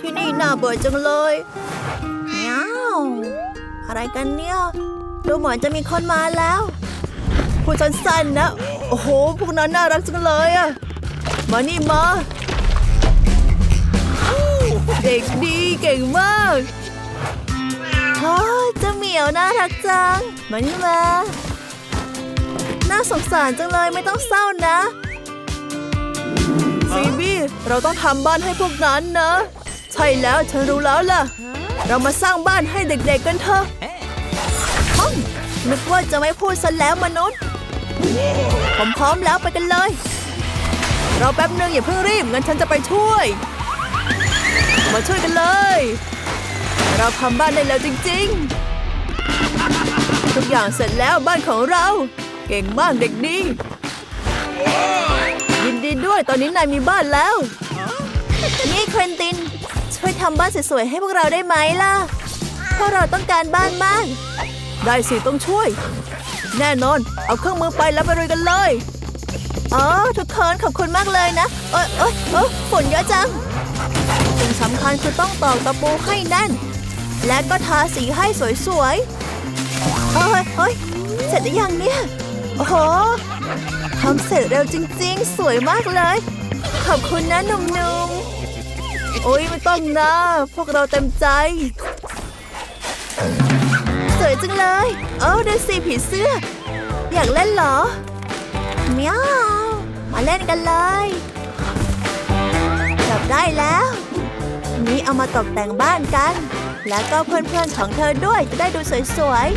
ที่นี่น่าเบื่อจังเลยเมียวอะไรกันเนี่ย ดูเหมือนจะมีคนมาแล้วพูดสั้นๆนะ โอ้โห พวกนั้นน่ารักจังเลยอะมานี่มา เด็กดีเก่งมากโอ้เจ้าเหมียวน่ารักจัง มานี่มา น่าสงสารจังเลยไม่ต้องเศร้านะฟีบี้เราต้องทำบ้านให้พวกนั้นนะ ใช่แล้วฉันรู้แล้วล่ะ เรามาสร้างบ้านให้เด็กๆกันเถอะฮ่องนึกว่าจะไม่พูดซะแล้วมนุษย์ ผมพร้อมแล้วไปกันเลย เราแป๊บนึงอย่าเพิ่งรีบงั้นฉันจะไปช่วย มาช่วยกันเลย เราทำบ้านได้แล้วจริงๆ ทุกอย่างเสร็จแล้วบ้านของเรา เก่งมากเด็กดียินดีด้วยตอนนี้นายมีบ้านแล้ว นี่เควินติน ช่วยทำบ้านสวยๆให้พวกเราได้ไหมล่ะเพราะเราต้องการบ้านมาก ได้สิต้องช่วย แน่นอน เอาเครื่องมือไปแล้วไปรุยกันเลย อ๋อ ทุกคนขอบคุณมากเลยนะ เอ้ยเอ้ยเอ้ยฝนเยอะจังสิ่งสำคัญคือต้องตอกตะปูให้แน่น และก็ทาสีให้สวยๆ เอ้ยเฮ้ยเสร็จหรือยังเนี่ย โอ้โหทำเสร็จเร็วจริงๆ สวยมากเลย ขอบคุณนะหนุ่มๆ โอ้ยไม่ต้องนะ พวกเราเต็มใจ สวยจังเลย เอ้าดูสิผีเสื้อ อยากเล่นเหรอเมียวมาเล่นกันเลยจับได้แล้ว นี้เอามาตกแต่งบ้านกัน แล้วก็เพื่อนๆของเธอด้วยจะได้ดูสวย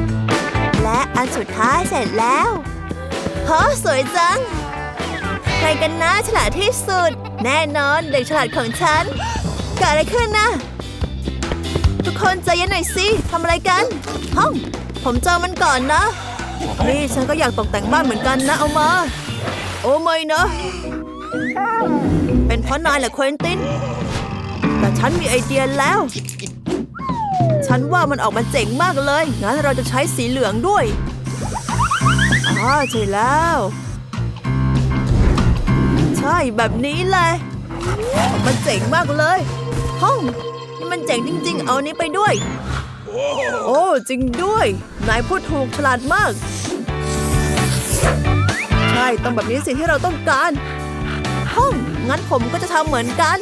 ๆ และอันสุดท้ายเสร็จแล้วเฮ้สวยจัง ใครกันนะฉลาดที่สุด แน่นอนเด็กฉลาดของฉันเกิดอะไรขึ้นนะทุกคนใจเย็นหน่อยสิทำอะไรกันห้องผมเจอมันก่อนนะนี่ฉันก็อยากตกแต่งบ้านเหมือนกันนะเอามา โอ้ไม่นะ เป็นเพราะนายแหละเควินติน แต่ฉันมีไอเดียแล้ว ฉันว่ามันออกมาเจ๋งมากเลย งั้นเราจะใช้สีเหลืองด้วยอ๋อใช่แล้ว ช่แบบนี้เลยออกมาเจ๋งมากเลยห้องนี่มันเจ๋งจริง ๆ เอานี้ไปด้วย โอ้จริงด้วย นายพูดถูกฉลาดมาก ใช่ต้องแบบนี้สิที่เราต้องการห้องงั้นผมก็จะทำเหมือนกัน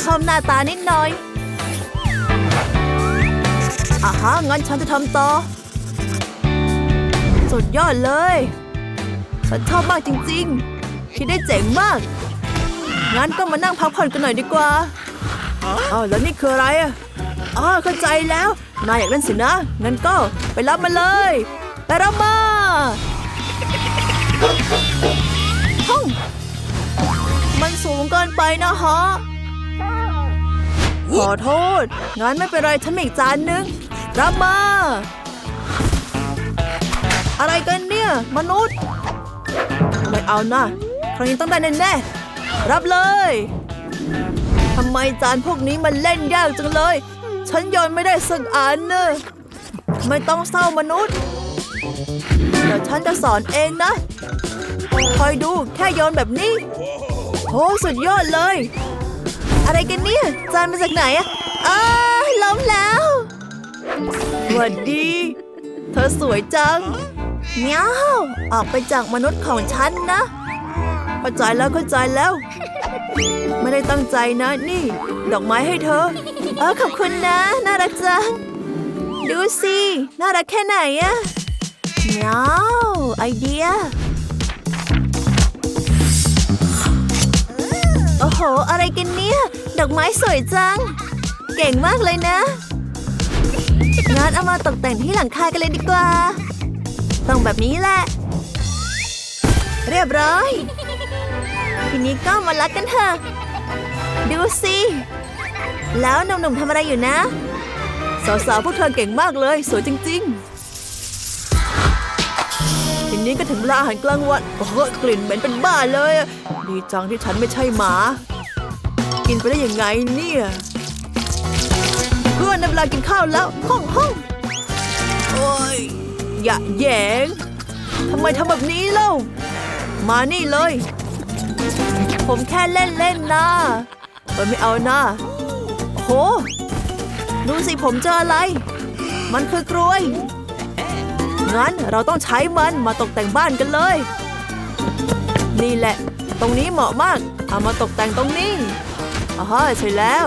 เพิ่มหน้าตานิดหน่อยอ่าฮะงั้นฉันจะทำต่อ สุดยอดเลย ฉันชอบมากจริง ๆ คิดได้เจ๋งมาก งั้นก็มานั่งพักผ่อนกันหน่อยดีกว่าอ้าวแล้วนี่คืออะไรอะอ๋อเข้าใจแล้ว นายอยากเล่นสินะ งั้นก็ไปรับมาเลย ไปรับมาห้องมันสูงเกินไปนะฮะ ขอโทษ งั้นไม่เป็นไรฉันมีอีกจานนึง รับมา อะไรกันเนี่ย มนุษย์ ไม่เอานะ ครั้งนี้ต้องได้แน่ๆรับเลยทำไมจานพวกนี้มันเล่นยากจังเลย ฉันโยนไม่ได้สักอันเนอะไม่ต้องเศร้ามนุษย์ เดี๋ยวฉันจะสอนเองนะ คอยดูแค่โยนแบบนี้โอ้สุดยอดเลย อะไรกันเนี่ย จานมาจากไหนอะอ้าล้มแล้วสวัสดี เธอสวยจังเมียวออกไปจากมนุษย์ของฉันนะ เข้าใจแล้วเข้าใจแล้ว ไม่ได้ตั้งใจนะนี่ ดอกไม้ให้เธอ เออขอบคุณนะ น่ารักจัง ดูสิ น่ารักแค่ไหนอะเมียวไอเดีย โอ้โห อะไรกันเนี่ย ดอกไม้สวยจัง เก่งมากเลยนะงั้นเอามาตกแต่งที่หลังคากันเลยดีกว่า ต้องแบบนี้แหละ เรียบร้อย ทีนี้ก็มารักกันเถอะ ดูสิ แล้วหนุ่มๆทำอะไรอยู่นะ สาวๆพวกเธอเก่งมากเลย สวยจริง ๆ ทีนี้ก็ถึงเวลาอาหารกลางวันโอ้โหกลิ่นเหม็นเป็นบ้าเลย ดีจังที่ฉันไม่ใช่หมา กินไปได้ยังไงเนี่ยเพื่อนในเวลากินข้าวแล้วห้องห้องโอ้ยอย่าแยงทำไมทำแบบนี้เล่า มานี่เลย ผมแค่เล่นเล่นนะเออไม่เอานะโอ้โหดูสิผมเจออะไร มันคือกลวย งั้นเราต้องใช้มันมาตกแต่งบ้านกันเลย นี่แหละ ตรงนี้เหมาะมาก เอามาตกแต่งตรงนี้อ๋อใช่แล้ว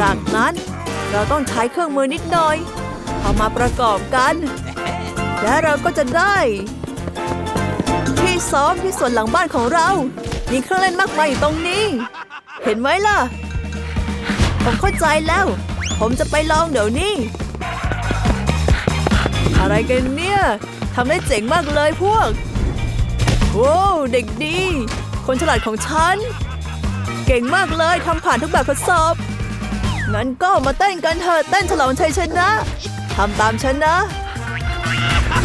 จากนั้นเราต้องใช้เครื่องมือนิดหน่อย เอามาประกอบกัน และเราก็จะได้ ซ้อมที่สวนหลังบ้านของเรา มีเครื่องเล่นมากมายอยู่ตรงนี้ เห็นไหมล่ะ ผมเข้าใจแล้ว ผมจะไปลองเดี๋ยวนี้ อะไรกันเนี่ยทำได้เจ๋งมากเลยพวกโว้วเด็กดี คนฉลาดของฉัน เก่งมากเลยทำผ่านทุกแบบทดสอบ งั้นก็มาเต้นกันเถอะเต้นฉลองชัยชนะทำตามฉันนะ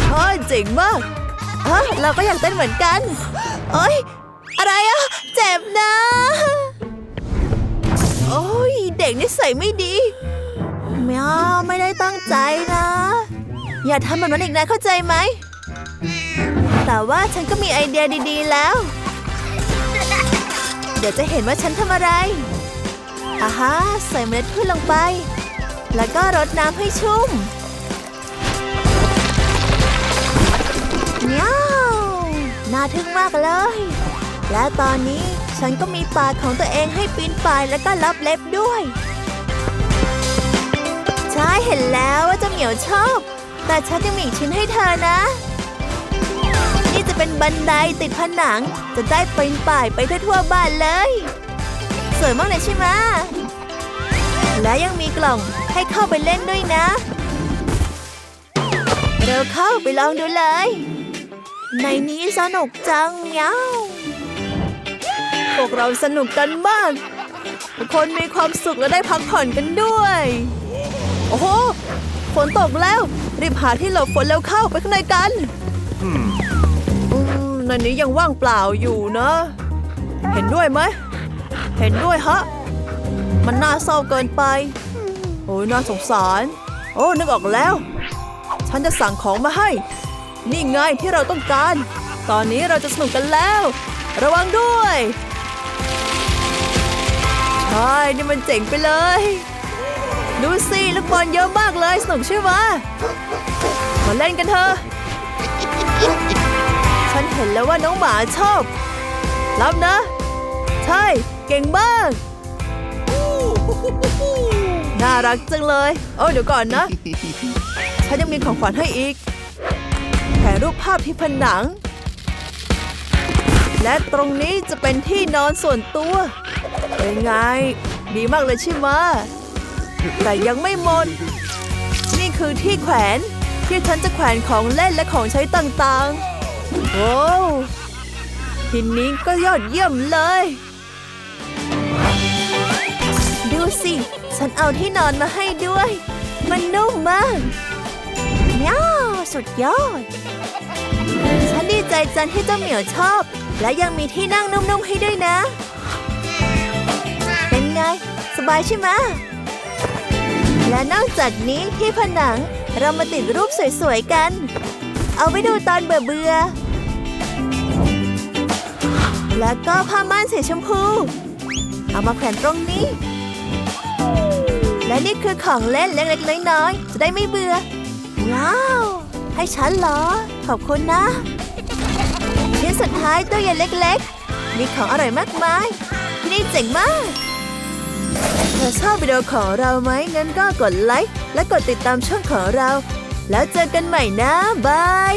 เฮ้ยเจ๋งมาก เราก็อยากเต้นเหมือนกันเอ้ยอะไรอะเจ็บนะ โอ้ยเด็กนิสัยไม่ดีไม่เอาไม่ได้ตั้งใจนะ อย่าทำแบบนั้นอีกนะเข้าใจไหม แต่ว่าฉันก็มีไอเดียดีๆแล้ว เดี๋ยวจะเห็นว่าฉันทำอะไรอ่าฮะใส่เมล็ดพืชลงไป แล้วก็รดน้ำให้ชุ่ม น่าทึ่งมากเลย และตอนนี้ฉันก็มีปากของตัวเองให้ปีนป่ายแล้วก็รับเล็บด้วย ใช่เห็นแล้วว่าเจะเหมียวชอบ แต่ฉันยังมีอีกชิ้นให้เธอนะ นี่จะเป็นบันไดติดผนัง จะได้ปีนป่ายไปทั่วบ้านเลย สวยมากเลยใช่ไหมและยังมีกล่องให้เข้าไปเล่นด้วยนะ เร็วเข้าไปลองดูเลย ในนี้สนุกจังเมียวพวกเราสนุกกันมาก ทุกคนมีความสุขและได้พักผ่อนกันด้วย โอ้โห ฝนตกแล้ว รีบหาที่หลบฝนแล้วเข้าไปข้างในกันในนี้ยังว่างเปล่าอยู่นะ เห็นด้วยไหม เห็นด้วยฮะ มันน่าเศร้าเกินไป โอ้ยน่าสงสาร โอ้ นึกออกแล้ว ฉันจะสั่งของมาให้ นี่ไงที่เราต้องการ ตอนนี้เราจะสนุกกันแล้ว ระวังด้วยใช่นี่มันเจ๋งไปเลย ดูสิลูกบอลเยอะมากเลยสนุกใช่ไหมมาเล่นกันเถอะ ฉันเห็นแล้วว่าน้องหมาชอบ รับนะ ใช่ เก่งมากน่ารักจังเลย โอ้เดี๋ยวก่อนนะ ฉันยังมีของขวัญให้อีก แผ่รูปภาพที่ผนัง และตรงนี้จะเป็นที่นอนส่วนตัวเป็นไง ดีมากเลยใช่ไหมแต่ยังไม่หมด นี่คือที่แขวนที่ฉันจะแขวนของเล่นและของใช้ต่างๆ โอ้ทีนี้ก็ยอดเยี่ยมเลย ดูสิ ฉันเอาที่นอนมาให้ด้วย มันนุ่มมาก สุดยอด ฉันดีใจจังที่เจ้าเหมียวชอบ และยังมีที่นั่งนุ่มๆให้ด้วยนะ เป็นไง สบายใช่ไหมและนอกจากนี้ที่ผนังเรามาติดรูปสวยๆกัน เอาไว้ดูตอนเบื่อๆแล้วก็ผ้าม่านสีชมพู เอามาแขวนตรงนี้ และนี่คือของเล่นเล็กๆน้อยๆจะได้ไม่เบื่อ ว้าว ให้ฉันเหรอ ขอบคุณนะ ชิ้นสุดท้ายตู้เย็นเล็กๆ มีของอร่อยมากมาย ที่นี่เจ๋งมากเธอชอบวิดีโอของเราไหมงั้นก็กดไลค์และกดติดตามช่องของเรา แล้วเจอกันใหม่นะ บาย